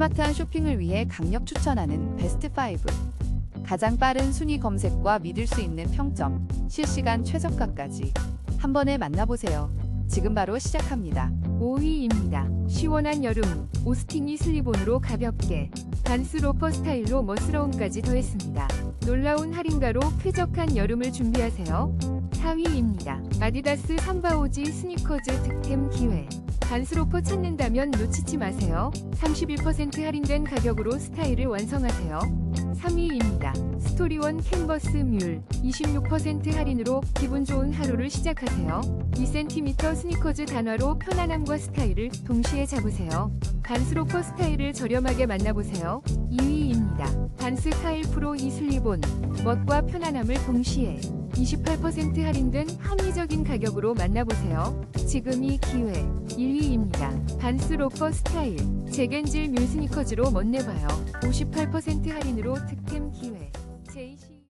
스마트한 쇼핑을 위해 강력 추천하는 베스트 5. 가장 빠른 순위 검색과 믿을 수 있는 평점, 실시간 최저가까지 한 번에 만나보세요. 지금 바로 시작합니다. 5위입니다. 시원한 여름, 오스틴이 슬리본으로 가볍게, 반스 로퍼 스타일로 멋스러움까지 더했습니다. 놀라운 할인가로 쾌적한 여름을 준비하세요. 4위입니다. 아디다스 삼바오지 스니커즈 득템 기회. 반스 로퍼 찾는다면 놓치지 마세요. 31% 할인된 가격으로 스타일을 완성하세요. 3위입니다. 스토리원 캔버스 뮬 26% 할인으로 기분 좋은 하루를 시작하세요. 2cm 스니커즈 단화로 편안함과 스타일을 동시에 잡으세요. 반스 로퍼 스타일을 저렴하게 만나보세요. 2위입니다. 반스 카일 프로 이슬리본 멋과 편안함을 동시에 28% 할인된 합리적인 가격으로 만나보세요. 지금이 기회. 1위입니다. 반스 로퍼 스타일 제겐질 뮬 스니커즈로 멋내봐요. 58% 할인으로 득템 기회. JC